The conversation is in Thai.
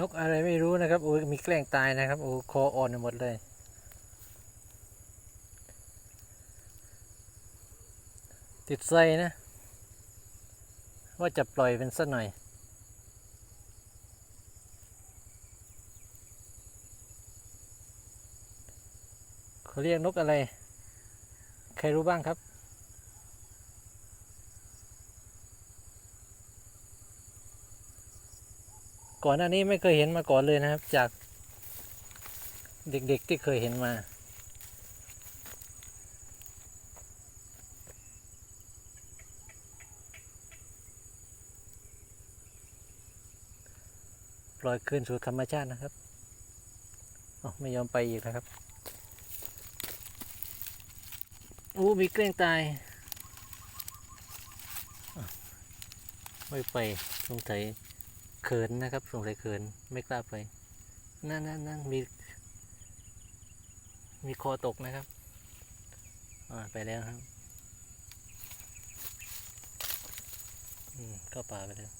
นกอะไรไม่รู้นะครับโอ้ยมีแกล้งตายนะครับโอ้คออ่อนหมดเลย ติดไส้นะ ว่าจะปล่อยเป็นสักหน่อย เขาเรียกนกอะไร ใครรู้บ้างครับ ก่อนหน้านี้ไม่เคยเห็นมาก่อนเลยนะครับ จากเด็กๆที่เคยเห็นมา ปล่อยคืนสู่ธรรมชาตินะครับอ๋อไม่ยอมไปอีกนะครับอู้มีเกล้งตายไม่ไปสงสัย เขินนะครับสงสัยเขินไม่กล้าไป นั่นนั่นนั่นมี มีคอตกนะครับอ่าไปแล้วครับ อืมเข้าป่าไปแล้ว